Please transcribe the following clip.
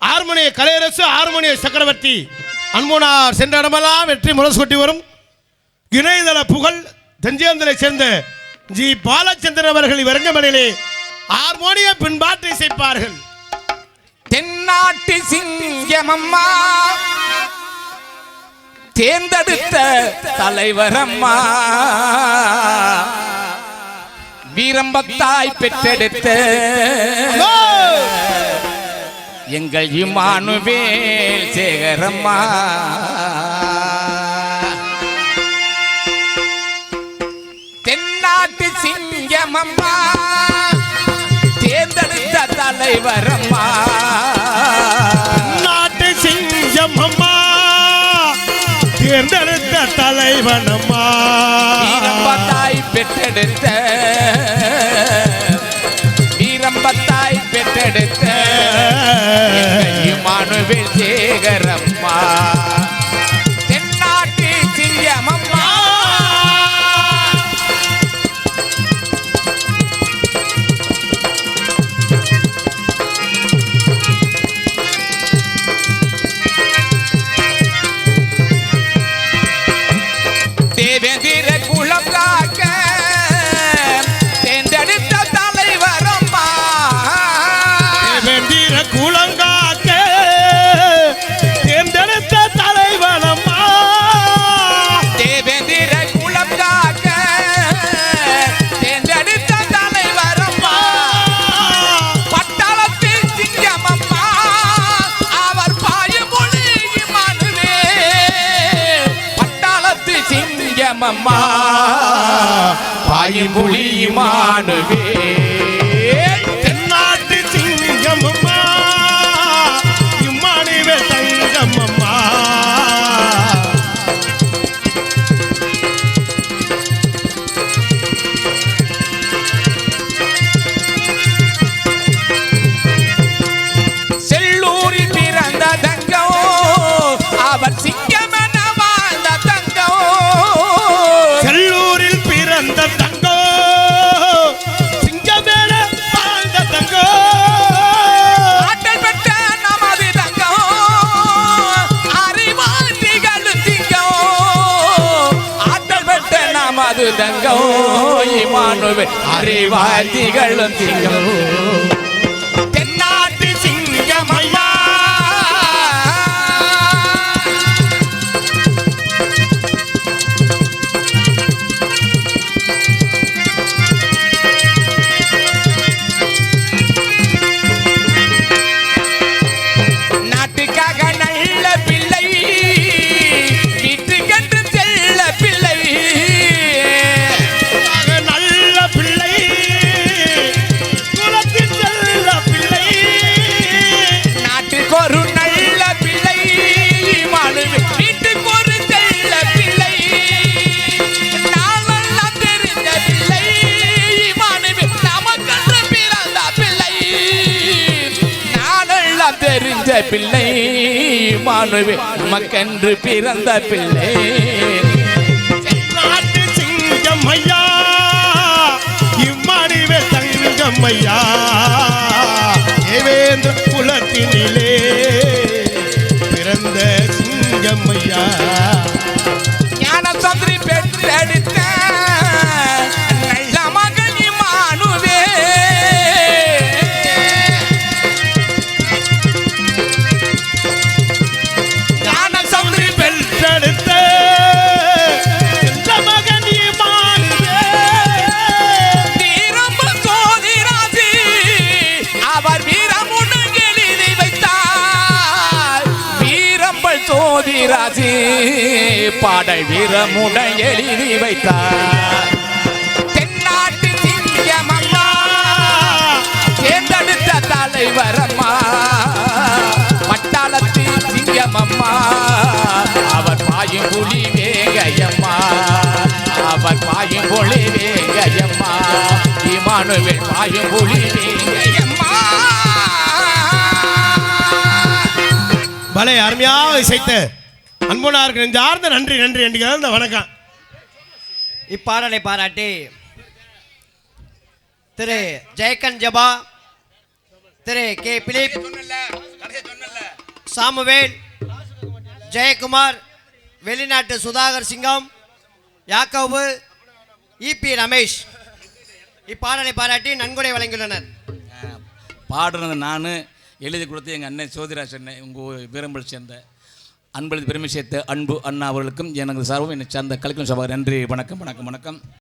ஆறுமணிய கலையரசு ஆறுமணிய சக்கரவர்த்தி அன்புனார் சென்ற இடமெல்லாம் வெற்றி முரசு வரும். இணையதள புகழ் தெஞ்சேந்தலை சேர்ந்த ஜி. பாலச்சந்திரன் அவர்கள் இவரங்கமணிலே ஹார்மோனிய பின்பாட்டு இசைப்பார்கள். தென்னாட்டு சிங்கமம்மா தேர்ந்தெடுத்த தலைவரம்மா. வீரம்பத்தாய் பெற்றெடுத்த எங்கள் இமானுவேல் சேகரம்மா. தென்னாட்டு சிங்கமம்மா. தேர்ந்தெடுத்த தலைவரம்மா. நாட்டு சிங்கம் அம்மா தேர்ந்தெடுத்த தலைவனம்மா. வீரம்பத்தாய் பெற்றெடுத்த. வீரம்பத்தாய் பெற்றெடுத்த. இமானுவேல் சேகரம்மா பட்டாளத்து பாயும் பாயமொழி தென்னாட்டு சிங்கம் நமது தங்கம் இமானுவே அறிவாதிகளும் திங்கோ பிள்ளை மாணவி மக்கன்று பிறந்த பிள்ளை. சிங்கம்மையா சிங்கம் ஐயா இம்மாடிவே தேவேந்திர குலத்தினிலே பிறந்த சிங்கம்மையா. சோதிராசி பாடல் வீரமுடன் எழுதி வைத்தார். தென்னாட்டு சிங்கமம்மா தேர்ந்தெடுத்த தலைவரம்மா பட்டாளத்து சிங்கமம்மா அவர் பாயும் புலி வேகையம்மா அவர் பாயும் புலி வேகையம்மா இமானுவேல் பாயும் புலி பலே அருமையாக இசைத்த. அன்பனாருக்கு நெஞ்சார்ந்த நன்றி நன்றி நன்றி. கலந்த வணக்கம். இப்பாடலை பாராட்டி திரு ஜெயக்கன் ஜபா திரு கே பிலிப் சொன்னல கடைசி சொன்னல சாமுவேல் ஜெயக்குமார் வெளிநாட்டு சுதாகர் சிங்கம் யாக்கோபு இபி ரமேஷ். இப்பாடலை பாராட்டி நன்கொடை வழங்கியுள்ளனர். பாடுறது நான் எழுதி கொடுத்து எங்கள் அண்ணன் சோதிராஜ் அண்ணன் உங்கள் வீரம்பல் சேர்ந்த அன்பளது பெருமை சேர்த்த அன்பு அண்ணா அவர்களுக்கும் எனது சார்பும் என்னை சார்ந்த கலைக்கும் சபா நன்றி. வணக்கம் வணக்கம் வணக்கம்.